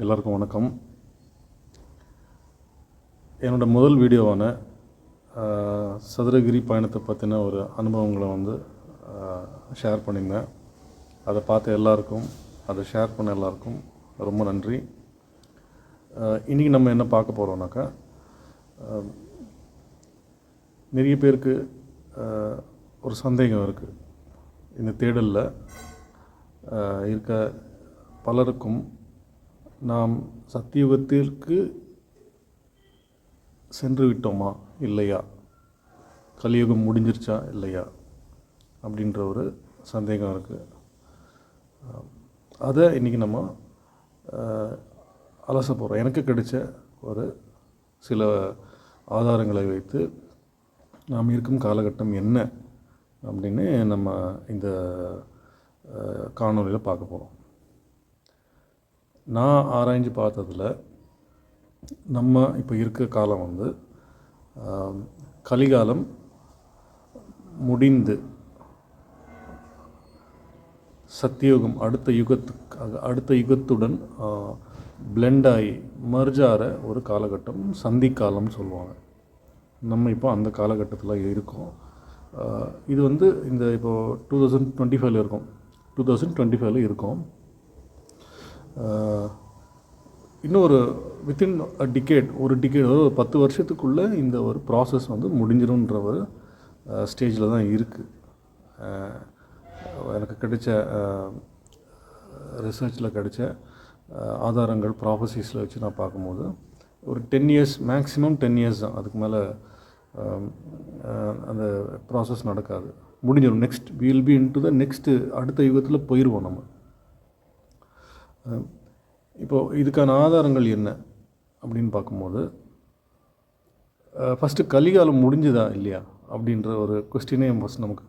எல்லாருக்கும் வணக்கம். என்னோட முதல் வீடியோவான சதுரகிரி பயணத்தை பற்றின ஒரு அனுபவங்களை வந்து ஷேர் பண்ணியிருந்தேன். அதை பார்த்த எல்லாருக்கும் அதை ஷேர் பண்ண எல்லாருக்கும் ரொம்ப நன்றி. இன்றைக்கி நம்ம என்ன பார்க்க போகிறோம்னாக்கா நிறைய பேருக்கு ஒரு சந்தேகம் இருக்குது இந்த தேடலில் இருக்க பலருக்கும் நாம் சத்தியுகத்திற்கு சென்று விட்டோமா இல்லையா? கலியுகம் முடிஞ்சிருச்சா? இல்லையா? அப்படின்ற ஒரு சந்தேகம் இருக்குது அதை இன்றைக்கி நம்ம அலச போகிறோம் எனக்கு கிடைச்ச ஒரு சில ஆதாரங்களை வைத்து நாம் இருக்கும் காலகட்டம் என்ன? அப்படின்னு நம்ம இந்த காணொலியில் பார்க்க போகிறோம் நான் ஆராய்ஞ்சு பார்த்ததில் நம்ம இப்போ இருக்க காலம் வந்து கலிகாலம் முடிந்து சத்தியோகம் அடுத்த யுகத்துக்கு அடுத்த யுகத்துடன் blend ஆகி merge ஒரு காலகட்டம் சந்திக்காலம்னு சொல்லுவாங்க. நம்ம இப்போ அந்த காலகட்டத்தில் இருக்கோம். இது வந்து இந்த இப்போது டூ தௌசண்ட் டுவெண்ட்டி ஃபைவ்ல இருக்கும். டூ தௌசண்ட் டுவெண்ட்டி ஃபைவ்ல இருக்கோம். இன்னும் ஒரு வித்தின் அ டிகேட் ஒரு டிகேட் ஒரு பத்து வருஷத்துக்குள்ளே இந்த ஒரு ப்ராசஸ் வந்து முடிஞ்சிரும்ன்ற ஒரு ஸ்டேஜில் தான் இருக்குது எனக்கு கிடைச்ச ரிசர்ச்சில் கிடைச்ச ஆதாரங்கள் ப்ராஃபஸிஸில் வச்சு நான் பார்க்கும்போது ஒரு ten years maximum ten years தான். அதுக்கு மேலே அந்த ப்ராசஸ் நடக்காது. முடிஞ்சிடும் next will be into the next அடுத்த யுகத்தில் போயிடுவோம் நம்ம. இப்போது இதுக்கான ஆதாரங்கள் என்ன அப்படின்னு பார்க்கும்போது ஃபஸ்ட்டு கலிகாலம் முடிஞ்சுதா இல்லையா அப்படின்ற ஒரு கொஸ்டினே ஃபஸ்ட் நமக்கு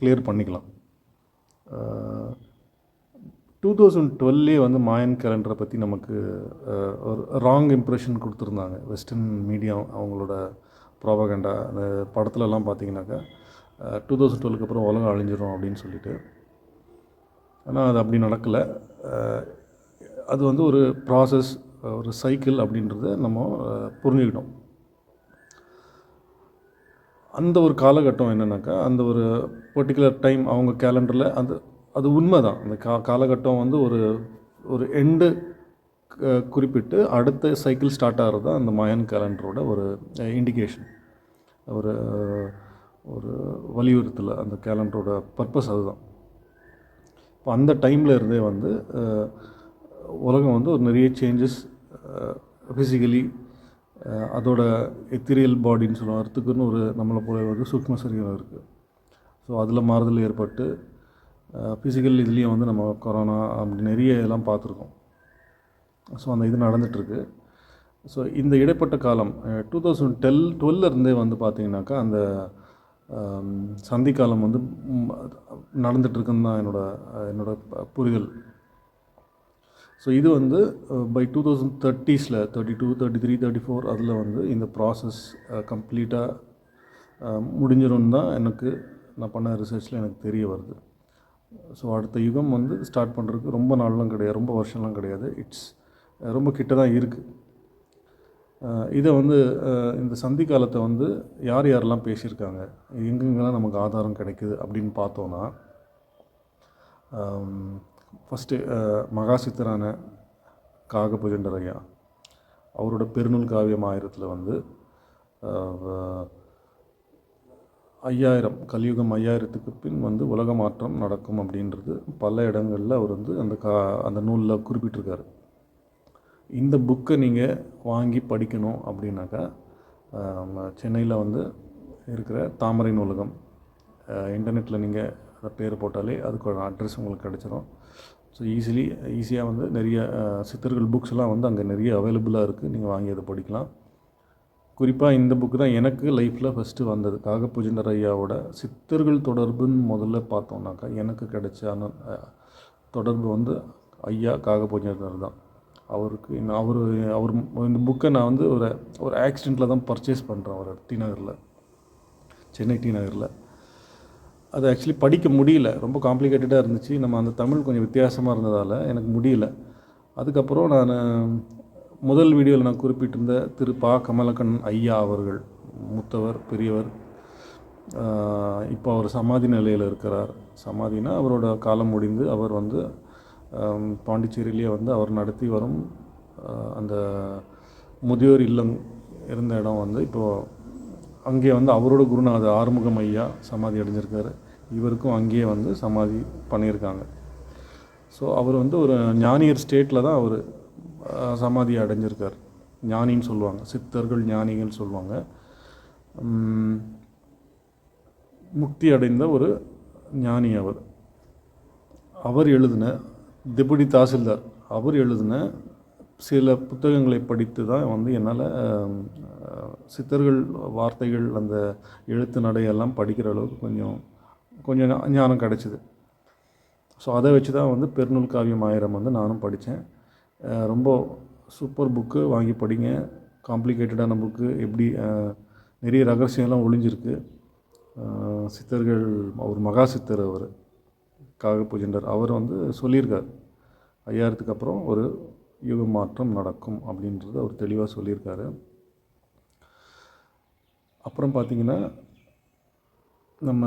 கிளியர் பண்ணிக்கலாம். டூ தௌசண்ட் டுவெல்லே வந்து மாயன் கேலண்டரை பற்றி நமக்கு ஒரு ராங் இம்ப்ரெஷன் கொடுத்துருந்தாங்க. வெஸ்டர்ன் மீடியா அவங்களோட ப்ராபகண்டா அந்த படத்துலலாம் பார்த்தீங்கன்னாக்கா டூ தௌசண்ட் டுவெலுக்கு அப்புறம் உலகம் அழிஞ்சிடும் அப்படின்னு சொல்லிட்டு. ஆனால் அது அப்படி நடக்கலை. அது வந்து ஒரு ப்ராசஸ் ஒரு சைக்கிள் அப்படின்றத நம்ம புரிஞ்சுக்கிட்டோம். அந்த ஒரு காலகட்டம் என்னென்னாக்கா அந்த ஒரு பர்டிகுலர் டைம் அவங்க கேலண்டரில் அந்த அது உண்மை தான் அந்த கா காலகட்டம் வந்து ஒரு ஒரு எண்டு குறிப்பிட்டு அடுத்த சைக்கிள் ஸ்டார்ட் ஆகிறது தான் அந்த மாயன் கேலண்டரோட ஒரு இண்டிகேஷன் ஒரு ஒரு வலியுறுத்தல் அந்த கேலண்டரோட பர்பஸ் அதுதான். இப்போ அந்த டைமில் இருந்தே வந்து உலகம் வந்து ஒரு நிறைய சேஞ்சஸ் ஃபிசிக்கலி அதோட எத்திரியல் பாடின்னு சொல்லுவோம் அர்த்துக்குன்னு ஒரு நம்மளை போல ஒரு சூக்ம சரீரம் இருக்குது ஸோ அதில் மாறுதல் ஏற்பட்டு ஃபிசிக்கல் இதுலேயும் வந்து நம்ம கொரோனா அப்படி நிறைய இதெல்லாம் பார்த்துருக்கோம். ஸோ அந்த இது நடந்துகிட்ருக்கு ஸோ இந்த இடைப்பட்ட காலம் டூ தௌசண்ட் டெல் டுவெல்லருந்தே வந்து பார்த்தீங்கன்னாக்கா அந்த சந்தி காலம் வந்து நடந்துகிட்ருக்குன்னு தான் என்னோட என்னோடய புரிதல். ஸோ இது வந்து by two thousand தேர்ட்டிஸில் thirty two thirty three thirty four அதில் வந்து இந்த ப்ராசஸ் கம்ப்ளீட்டாக முடிஞ்சிடும் தான் எனக்கு நான் பண்ண ரிசர்ச்சில் எனக்கு தெரிய வருது. ஸோ அடுத்த யுகம் வந்து ஸ்டார்ட் பண்ணுறதுக்கு ரொம்ப நாள்லாம் கிடையாது ரொம்ப வருஷம்லாம் கிடையாது. இட்ஸ் uh, ரொம்ப கிட்ட தான் இருக்குது uh, இதை வந்து uh, இந்த சந்தி காலத்தை வந்து யார் யாரெல்லாம் பேசியிருக்காங்க? எங்கெங்கெல்லாம் நமக்கு ஆதாரம் கிடைக்குது அப்படின்னு பார்த்தோன்னா um, ஃபஸ்ட்டு uh, மகாசித்தரான காகபுஜண்டர் ஐயா அவரோட பெருநூல் காவியம் ஆயிரத்தில் வந்து ஐயாயிரம் கலியுகம் ஐயாயிரத்துக்கு பின் வந்து உலக மாற்றம் நடக்கும் அப்படின்றது பல இடங்களில் அவர் வந்து அந்த கா அந்த நூலில் குறிப்பிட்டிருக்காரு. இந்த புக்கை நீங்கள் வாங்கி படிக்கணும் அப்படின்னாக்கா சென்னையில் வந்து இருக்கிற தாமரை நூலகம் இன்டர்நெட்டில் நீங்கள் அதை பேர் போட்டாலே அதுக்கு அட்ரஸ் உங்களுக்கு கிடச்சிரும். ஸோ ஈஸிலி ஈஸியாக வந்து நிறைய சித்தர்கள் புக்ஸ் எல்லாம் வந்து அங்கே நிறைய அவைலபிளாக இருக்குது நீங்கள் வாங்கி அதை படிக்கலாம். குறிப்பாக இந்த புக்கு தான் எனக்கு லைஃப்பில் ஃபஸ்ட்டு வந்தது. காகபூஜண்டர் ஐயாவோட சித்தர்கள் தொடர்புன்னு முதல்ல பார்த்தோம்னாக்கா எனக்கு கிடைச்ச அனு தொடர்பு வந்து ஐயா காகபூஜண்டர் தான். அவருக்கு இன்னும் அவர் அவர் இந்த புக்கை நான் வந்து ஒரு ஒரு ஆக்சிடெண்ட்டில் தான் பர்ச்சேஸ் பண்ணுறேன் ஒரு டி நகரில். சென்னை டி நகரில். அது ஆக்சுவலி படிக்க முடியல. ரொம்ப காம்ப்ளிகேட்டடாக இருந்துச்சு. நம்ம அந்த தமிழ் கொஞ்சம் வித்தியாசமாக இருந்ததால் எனக்கு முடியல. அதுக்கப்புறம் நான் முதல் வீடியோவில் நான் குறிப்பிட்டிருந்த திரு பா. கமலக்கண்ணன் ஐயா அவர்கள் மூத்தவர் பெரியவர் இப்போ அவர் சமாதி நிலையில் இருக்கிறார். சமாதினா அவரோட காலம் முடிந்து அவர் வந்து பாண்டிச்சேரியிலேயே வந்து அவர் நடத்தி வரும் அந்த முதியோர் இல்லம் இருந்த இடம் வந்து இப்போது அங்கே வந்து அவரோட குருநாதர் ஆறுமுகம் ஐயா சமாதி அடைஞ்சிருக்காரு. இவருக்கும் அங்கேயே வந்து சமாதி பண்ணியிருக்காங்க. ஸோ அவர் வந்து ஒரு ஞானியர் ஸ்டேட்டில் தான் அவர் சமாதி அடைஞ்சிருக்கார். ஞானின்னு சொல்லுவாங்க. சித்தர்கள் ஞானிகள் சொல்லுவாங்க. முக்தி அடைந்த ஒரு ஞானி அவர். அவர் எழுதின டெபுடி தாசில்தார் அவர் எழுதின சில புத்தகங்களை படித்து தான் வந்து என்னால் சித்தர்கள் வார்த்தைகள் அந்த எழுத்து நடையெல்லாம் படிக்கிற அளவுக்கு கொஞ்சம் கொஞ்சம் ஞானம் கிடச்சிது. ஸோ அதை வச்சு தான் வந்து பெருநூல் காவியம் ஆயிரம் வந்து நானும் படித்தேன். ரொம்ப சூப்பர் புக்கு வாங்கி படிங்க. காம்ப்ளிகேட்டடான புக்கு. எப்படி நிறைய ரகசியம்லாம் ஒளிஞ்சிருக்கு. சித்தர்கள் அவர் மகா சித்தர் அவர் காகபூஜண்டர் அவர் வந்து சொல்லியிருக்கார். ஐயாயிரத்துக்கு அப்புறம் ஒரு யுக மாற்றம் நடக்கும் அப்படின்றது அவர் தெளிவாக சொல்லியிருக்காரு. அப்புறம் பார்த்திங்கன்னா நம்ம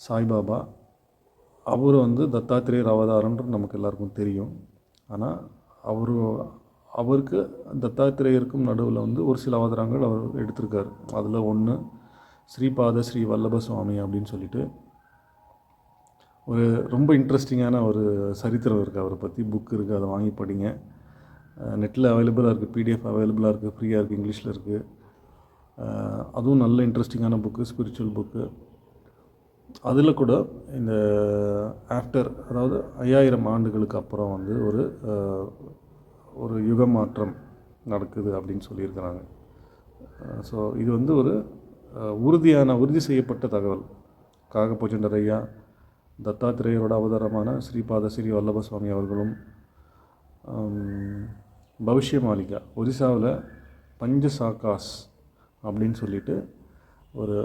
சாய்பாபா அவர் வந்து தத்தாத்திரேயர் அவதாரன்ற நமக்கு எல்லாருக்கும் தெரியும். ஆனால் அவர் அவருக்கு தத்தாத்திரேயருக்கும் நடுவில் வந்து ஒரு சில அவதாரங்கள் அவர் எடுத்திருக்கார். அதில் ஒன்று ஸ்ரீபாத ஸ்ரீ வல்லப சுவாமி அப்படின்னு சொல்லிட்டு ஒரு ரொம்ப இன்ட்ரெஸ்டிங்கான ஒரு சரித்திரம் இருக்குது அவரை பற்றி புக் இருக்குது அதை வாங்கி படிங்க. நெட்டில் அவைலபிளாக இருக்குது பிடிஎஃப் அவைலபிளாக இருக்குது ஃப்ரீயாக இருக்குது இங்கிலீஷில் இருக்குது அதுவும் நல்ல இன்ட்ரெஸ்டிங்கான புக்கு ஸ்பிரிச்சுவல் புக்கு அதில் கூட இந்த ஆஃப்டர் அதாவது ஐயாயிரம் ஆண்டுகளுக்கு அப்புறம் வந்து ஒரு ஒரு யுக மாற்றம் நடக்குது அப்படின்னு சொல்லியிருக்கிறாங்க. ஸோ இது வந்து ஒரு உறுதியான உறுதி செய்யப்பட்ட தகவல். காகபூஜண்டர் ஐயா தத்தாத்திரேயரோட அவதாரமான ஸ்ரீபாத ஸ்ரீ வல்லப சுவாமி அவர்களும் பவிஷ்ய மாளிகா ஒரிசாவில் பஞ்சசாக்காஸ் அப்படின்னு சொல்லிட்டு ஒரு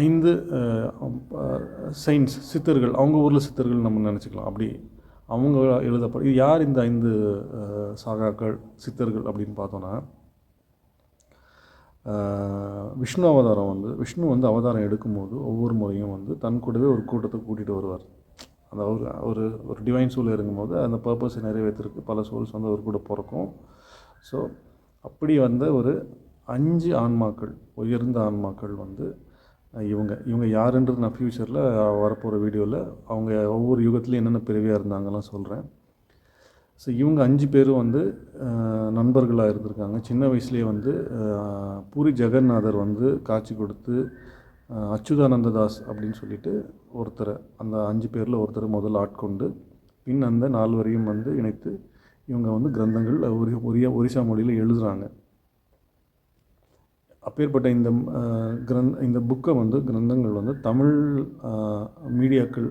ஐந்து சயின்ஸ் சித்தர்கள் அவங்க ஊரில் சித்தர்கள் நம்ம நினச்சிக்கலாம். அப்படி அவங்க எழுதப்பட இது யார் இந்த ஐந்து சாகாக்கள் சித்தர்கள் அப்படின்னு பார்த்தோன்னா விஷ்ணு அவதாரம் வந்து விஷ்ணு வந்து அவதாரம் எடுக்கும்போது ஒவ்வொரு முறையும் வந்து தன் கூடவே ஒரு கூட்டத்தை கூட்டிகிட்டு வருவார். அந்த ஒரு ஒரு ஒரு டிவைன் சூழல் இருக்கும்போது அந்த பர்பஸை நிறைவேற்றுறதுக்கு பல சோல்ஸ் வந்து அவர் கூட பிறக்கும். ஸோ அப்படி வந்த ஒரு அஞ்சு ஆன்மாக்கள் உயர்ந்த ஆன்மாக்கள் வந்து இவங்க இவங்க யாருன்றது நான் ஃப்யூச்சரில் வரப்போகிற வீடியோவில் அவங்க ஒவ்வொரு யுகத்துலையும் என்னென்ன பிறவியாக இருந்தாங்கலாம் சொல்கிறேன் ஸோ இவங்க அஞ்சு பேரும் வந்து நண்பர்களாக இருந்திருக்காங்க. சின்ன வயசுலேயே வந்து பூரி ஜெகநாதர் வந்து காட்சி கொடுத்து அச்சுதானந்ததாஸ் அச்சுதானந்த தாஸ் அப்படின்னு சொல்லிட்டு ஒருத்தரை அந்த அஞ்சு பேரில் ஒருத்தரை முதல்ல ஆட்கொண்டு பின் அந்த நால்வரையும் வந்து இணைத்து இவங்க வந்து கிரந்தங்கள் ஒரி ஒரியா ஒரிசா மொழியில் எழுதுகிறாங்க அப்பேற்பட்ட இந்த கிரந்த இந்த புக்கை வந்து கிரந்தங்கள் வந்து தமிழ் மீடியாக்கள்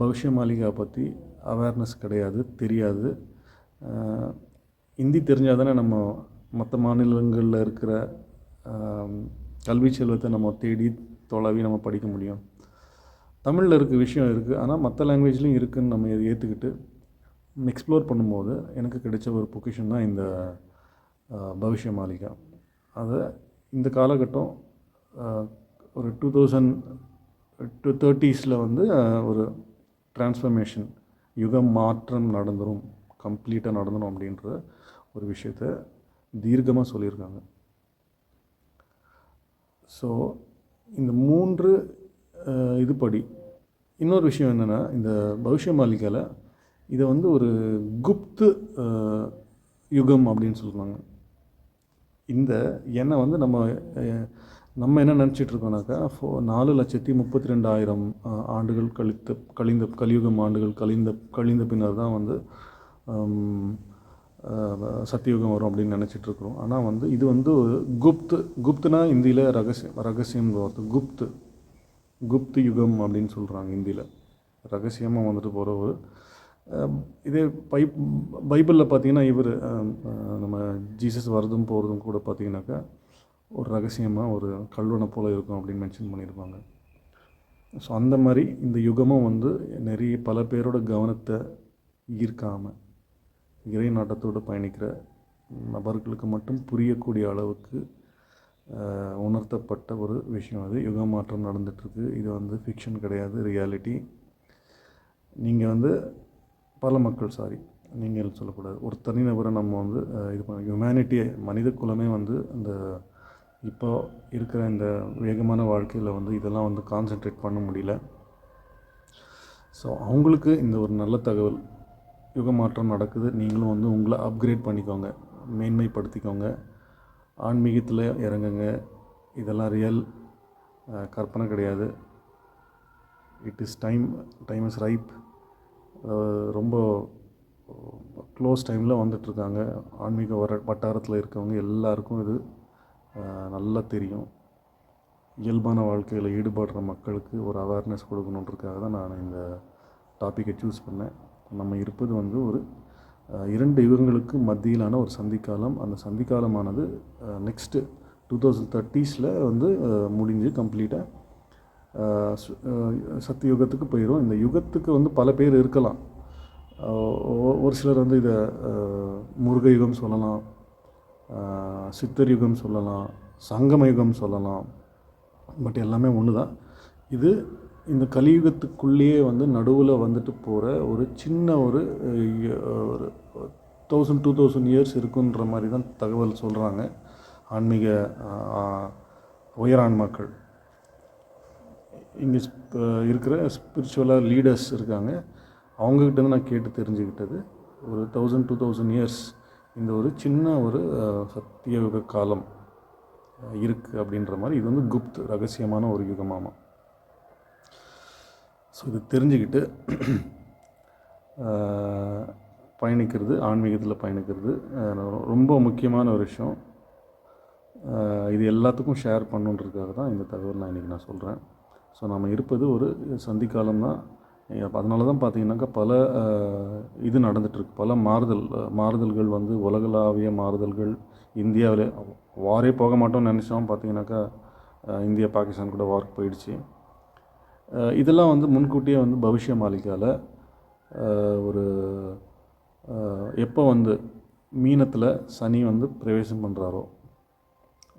பவிஷ்ய மாளிகா பற்றி அவேர்னஸ் கிடையாது தெரியாது. ஹிந்தி தெரிஞ்சால் தானே நம்ம மற்ற மாநிலங்களில் இருக்கிற கல்வி செல்வத்தை நம்ம தேடி தொலைவி நம்ம படிக்க முடியும். தமிழில் இருக்க விஷயம் இருக்குது ஆனால் மற்ற லாங்குவேஜ்லேயும் இருக்குதுன்னு நம்ம இதை ஏற்றுக்கிட்டு எக்ஸ்ப்ளோர் பண்ணும்போது எனக்கு கிடைச்ச ஒரு பொக்கிஷன் தான் இந்த பவிஷ்ய மாளிகா. அதை இந்த காலகட்டம் ஒரு டூ தௌசண்ட் டூ தேர்ட்டிஸில் வந்து ஒரு டிரான்ஸ்ஃபர்மேஷன் யுகம் மாற்றம் நடந்துடும் கம்ப்ளீட்டாக நடந்துடும் அப்படின்ற ஒரு விஷயத்த தீர்க்கமாக சொல்லியிருக்காங்க. ஸோ இந்த மூன்று இது இதுபடி இன்னொரு விஷயம் என்னென்னா இந்த பவிஷ்ய மாளிகையில் இதை வந்து ஒரு குப்து யுகம் அப்படின்னு சொல்லுவாங்க. இந்த எண்ணெய் வந்து நம்ம நம்ம என்ன நினச்சிட்ருக்கோம்னாக்கா ஃபோ நாலு லட்சத்தி முப்பத்தி ரெண்டாயிரம் ஆண்டுகள் கழித்த கழிந்த கலியுகம் ஆண்டுகள் கழிந்த கழிந்த பின்னர் தான் வந்து சத்தியுகம் வரும் அப்படின்னு நினச்சிட்டு இருக்கிறோம் ஆனால் வந்து இது வந்து குப்து குப்துனா இந்தியில் ரகசியம் ரகசியம் வார்த்தை குப்து குப்து யுகம் அப்படின்னு சொல்கிறாங்க இந்தியில். ரகசியமாக வந்துட்டு போகிற ஒரு இதே பை பைபிளில் பார்த்தீங்கன்னா இவர் நம்ம ஜீசஸ் வரதும் போகிறதும் கூட பார்த்தீங்கன்னாக்கா ஒரு ரகசியமாக ஒரு கல்வனை போல் இருக்கும் அப்படின்னு மென்ஷன் பண்ணியிருப்பாங்க ஸோ அந்த மாதிரி இந்த யுகமும் வந்து நிறைய பல பேரோட கவனத்தை ஈர்க்காமல் இறை நாட்டத்தோடு பயணிக்கிற நபர்களுக்கு மட்டும் புரியக்கூடிய அளவுக்கு உணர்த்தப்பட்ட ஒரு விஷயம் அது. யுக மாற்றம் நடந்துகிட்ருக்கு இது வந்து ஃபிக்ஷன் கிடையாது ரியாலிட்டி நீங்கள் வந்து பல மக்கள் சாரி நீங்கள் சொல்லக்கூடாது. ஒரு தனிநபரை நம்ம வந்து இது பண்ண ஹியூமனிட்டியை மனித குலமே வந்து இந்த இப்போ இருக்கிற இந்த வேகமான வாழ்க்கையில் வந்து இதெல்லாம் வந்து கான்சென்ட்ரேட் பண்ண முடியல. ஸோ அவங்களுக்கு இந்த ஒரு நல்ல தகவல் யுக மாற்றம் நடக்குது. நீங்களும் வந்து உங்களை அப்கிரேட் பண்ணிக்கோங்க மேன்மைப்படுத்திக்கோங்க ஆன்மீகத்தில் இறங்குங்க. இதெல்லாம் ரியல் கற்பனை கிடையாது. It is time time is ripe ரொம்ப க்ளோஸ் டைமில் வந்துட்டுருக்காங்க ஆன்மீக வர வட்டாரத்தில் இருக்கவங்க எல்லாருக்கும் இது நல்லா தெரியும். இயல்பான வாழ்க்கையில் ஈடுபடுற மக்களுக்கு ஒரு அவேர்னஸ் கொடுக்கணுன்றதுக்காக தான் நான் இந்த டாப்பிக்கை சூஸ் பண்ணேன். நம்ம இருப்பது வந்து ஒரு இரண்டு யுகங்களுக்கு மத்தியிலான ஒரு சந்திக்காலம். அந்த சந்திக்காலமானது நெக்ஸ்ட்டு டூ தௌசண்ட் தேர்ட்டீஸில் வந்து முடிஞ்சு கம்ப்ளீட்டாக சத்தியுகத்துக்கு போயிடும் இந்த யுகத்துக்கு வந்து பல பேர் இருக்கலாம். ஒரு சிலர் வந்து இதை முருக யுகம் சொல்லலாம். சித்தர் யுகம் சொல்லலாம். சங்கம யுகம் சொல்லலாம். பட் எல்லாமே ஒன்று தான் இது இந்த கலியுகத்துக்குள்ளேயே வந்து நடுவில் வந்துட்டு போகிற ஒரு சின்ன ஒரு ஒரு தௌசண்ட் டூ தௌசண்ட் இயர்ஸ் இருக்குன்ற மாதிரி தான் தகவல் சொல்கிறாங்க ஆன்மீக உயரான்மாக்கள் இங்கே இருக்கிற ஸ்பிரிச்சுவலாக லீடர்ஸ் இருக்காங்க. அவங்கக்கிட்ட நான் கேட்டு தெரிஞ்சுக்கிட்டது ஒரு தௌசண்ட் டூ தௌசண்ட் இயர்ஸ் இந்த ஒரு சின்ன ஒரு சத்தியயுக காலம் இருக்குது அப்படின்ற மாதிரி. இது வந்து குப்த் ரகசியமான ஒரு யுகமாமா ஸோ இது தெரிஞ்சுக்கிட்டு பயணிக்கிறது ஆன்மீகத்தில் பயணிக்கிறது ரொம்ப முக்கியமான ஒரு விஷயம். இது எல்லாத்துக்கும் ஷேர் பண்ணுன்றதுக்காக தான் இந்த தகவல் நான் இன்றைக்கி நான் சொல்கிறேன் ஸோ நம்ம இருப்பது ஒரு சந்திக்காலம் தான் அதனால தான் பார்த்தீங்கன்னாக்கா பல இது நடந்துகிட்ருக்கு பல மாறுதல் மாறுதல்கள் வந்து உலகளாவிய மாறுதல்கள் இந்தியாவில் வாரே போக மாட்டோம்னு நினச்சோம். பார்த்தீங்கன்னாக்கா இந்தியா பாகிஸ்தான் கூட வார்க் போயிடுச்சு. இதெல்லாம் வந்து முன்கூட்டியே வந்து பவிஷ்ய மாளிகாவில் ஒரு எப்போ வந்து மீனத்தில் சனி வந்து பிரவேசம் பண்ணுறாரோ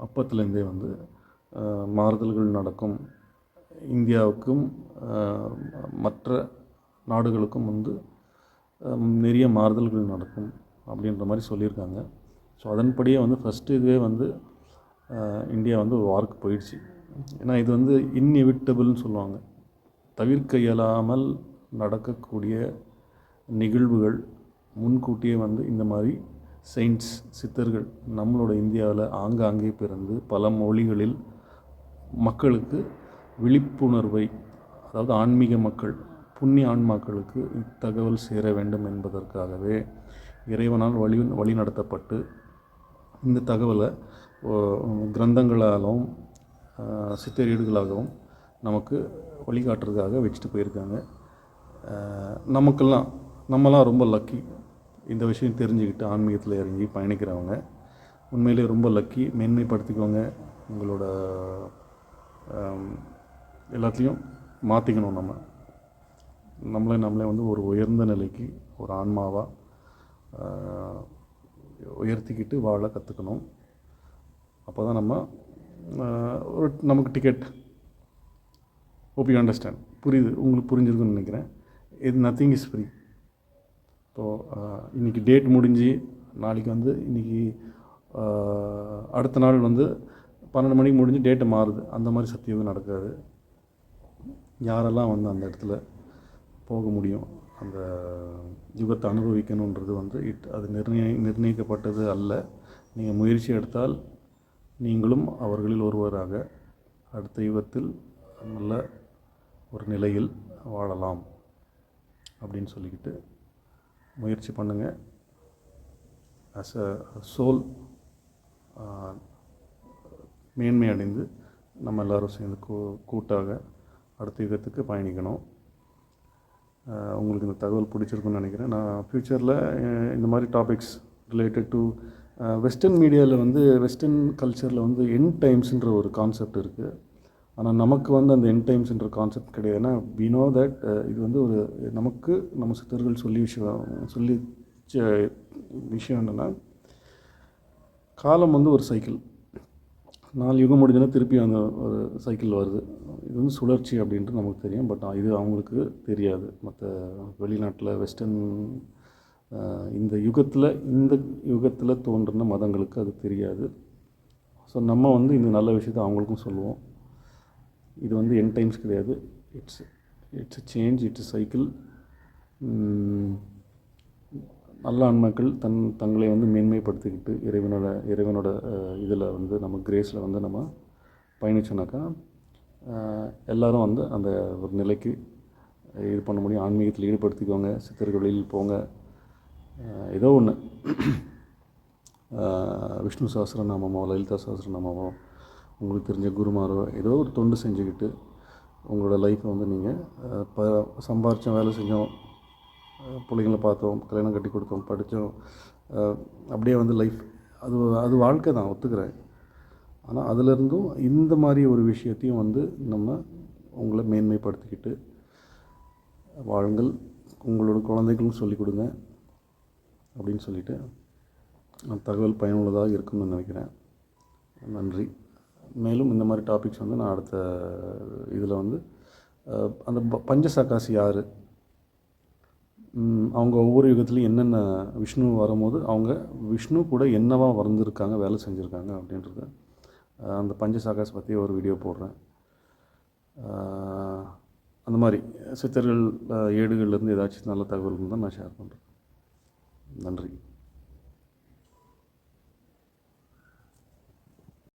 அப்பத்துலேருந்தே வந்து மாறுதல்கள் நடக்கும். இந்தியாவுக்கும் மற்ற நாடுகளுக்கும் வந்து நிறைய மாறுதல்கள் நடக்கும் அப்படின்ற மாதிரி சொல்லியிருக்காங்க. ஸோ அதன்படியே வந்து ஃபஸ்ட்டு இதுவே வந்து இந்தியா வந்து ஒரு வார்க்கு போயிடுச்சு. ஏன்னா இது வந்து இன்எவிட்டபிள்னு சொல்லுவாங்க. தவிர்க்க இயலாமல் நடக்கக்கூடிய நிகழ்வுகள் முன்கூட்டியே வந்து இந்த மாதிரி செயின்ட்ஸ் சித்தர்கள் நம்மளோட இந்தியாவில் ஆங்காங்கே பிறந்து பல மொழிகளில் மக்களுக்கு விழிப்புணர்வை அதாவது ஆன்மீக மக்கள் புண்ணிய ஆன்மாக்களுக்கு இத்தகவல் சேர வேண்டும் என்பதற்காகவே இறைவனால் வழி வழி நடத்தப்பட்டு இந்த தகவலை கிரந்தங்களாலும் ஆஹ், சித்தரீடுகளாகவும் நமக்கு வழிகாட்டுறதுக்காக வச்சுட்டு போயிருக்காங்க. நமக்கெல்லாம் நம்மலாம் ரொம்ப லக்கி இந்த விஷயம் தெரிஞ்சுக்கிட்டு ஆன்மீகத்தில் இறங்கி பயணிக்கிறவங்க உண்மையிலே ரொம்ப லக்கி மேன்மைப்படுத்திக்கோங்க. உங்களோட எல்லாத்தையும் மாற்றிக்கணும் நம்ம. நம்மளே நம்மளே வந்து ஒரு உயர்ந்த நிலைக்கு ஒரு ஆன்மாவாக உயர்த்திக்கிட்டு வாழ கற்றுக்கணும் அப்போ தான் நம்ம ஒரு நமக்கு டிக்கெட் ஓபி அண்டர்ஸ்டாண்ட் புரியுது? உங்களுக்கு புரிஞ்சிருக்குன்னு நினைக்கிறேன். இது நத்திங் இஸ் ஃப்ரீ இப்போது இன்றைக்கி டேட் முடிஞ்சு நாளைக்கு வந்து இன்றைக்கி அடுத்த நாள் வந்து பன்னெண்டு மணிக்கு முடிஞ்சு டேட்டு மாறுது. அந்த மாதிரி சத்தியம் நடக்காது. யாரெல்லாம் வந்து அந்த இடத்துல போக முடியும் அந்த யுகத்தை அனுபவிக்கணுன்றது வந்து இட் அது நிர்ணய நிர்ணயிக்கப்பட்டது அல்ல. நீங்கள் முயற்சி எடுத்தால் நீங்களும் அவர்களில் ஒருவராக அடுத்த யுகத்தில் நல்ல ஒரு நிலையில் வாழலாம் அப்படின்னு சொல்லிக்கிட்டு முயற்சி பண்ணுங்கள் அஸ் அ சோல் மேன்மை அடைந்து நம்ம எல்லோரும் சேர்ந்து கூ கூட்டாக அடுத்த யுகத்துக்கு பயணிக்கணும். உங்களுக்கு இந்த தகவல் பிடிச்சிருக்குன்னு நினைக்கிறேன். நான் ஃப்யூச்சரில் இந்த மாதிரி டாபிக்ஸ் ரிலேட்டட் டு வெஸ்டர்ன் மீடியாவில் வந்து வெஸ்டர்ன் கல்ச்சரில் வந்து என் டைம்ஸுன்ற ஒரு கான்செப்ட் இருக்குது ஆனால் நமக்கு வந்து அந்த என் டைம்ஸ்ன்ற கான்செப்ட் கிடையாது. ஏன்னா வி நோ தட் இது வந்து ஒரு நமக்கு நம்ம சித்தர்கள் சொல்லி விஷயம் சொல்லி விஷயம் என்னென்னா காலம் வந்து ஒரு சைக்கிள் நாலு யுகம் முடிஞ்சோன்னா திருப்பி அந்த ஒரு சைக்கிள் வருது. இது வந்து சுழற்சி அப்படின்ட்டு நமக்கு தெரியும். பட் இது அவங்களுக்கு தெரியாது. மற்ற வெளிநாட்டில் வெஸ்டர்ன் இந்த யுகத்தில் இந்த யுகத்தில் தோன்றின மதங்களுக்கு அது தெரியாது. ஸோ நம்ம வந்து இந்த நல்ல விஷயத்தை அவங்களுக்கும் சொல்லுவோம். இது வந்து என் டைம்ஸ் கிடையாது. It's it's change it's cycle நல்ல ஆன்மாக்கள் தன் தங்களை வந்து மேன்மைப்படுத்திக்கிட்டு இறைவனோட இறைவனோட இதில் வந்து நம்ம கிரேஸில் வந்து நம்ம பயணிச்சோன்னாக்கா எல்லோரும் வந்து அந்த ஒரு நிலைக்கு இது பண்ண முடியும். ஆன்மீகத்தில் ஈடுபடுத்திக்கோங்க சித்தர்கள் வழியில் போங்க. ஏதோ ஒன்று விஷ்ணு சஹஸ்ரநாமமோ லலிதா சஹஸ்ரநாமமோ உங்களுக்கு தெரிஞ்ச குருமாரோ ஏதோ ஒரு தொண்டு செஞ்சுக்கிட்டு உங்களோட லைஃப்பை வந்து நீங்கள் ப சம்பாரித்தோம் வேலை செஞ்சோம் பிள்ளைங்கள பார்த்தோம் கல்யாணம் கட்டி கொடுத்தோம் படித்தோம். அப்படியே வந்து லைஃப் அது அது வாழ்க்கை தான் ஒத்துக்கிறேன். ஆனால் அதிலிருந்தும் இந்த மாதிரி ஒரு விஷயத்தையும் வந்து நம்ம உங்களை மேன்மைப்படுத்திக்கிட்டு வாழுங்கள். உங்களோட குழந்தைகளும் சொல்லிக் கொடுங்க அப்படின்னு சொல்லிவிட்டு தகவல் பயனுள்ளதாக இருக்கும்னு நினைக்கிறேன். நன்றி. மேலும் இந்த மாதிரி டாபிக்ஸ் வந்து நான் அடுத்த இதில் வந்து அந்த ப- யார்? அவங்க ஒவ்வொரு யுகத்துலையும் என்னென்ன விஷ்ணு வரும்போது அவங்க விஷ்ணு கூட என்னவா வரைஞ்சிருக்காங்க வேலை செஞ்சுருக்காங்க அப்படின்றது அந்த பஞ்சசாகாஸ் பற்றி ஒரு வீடியோ போடுறேன். அந்த மாதிரி சித்தர்கள் ஏடுகள்லேருந்து ஏதாச்சும் நல்ல தகவல் தான் நான் ஷேர் பண்ணுறேன் நன்றி.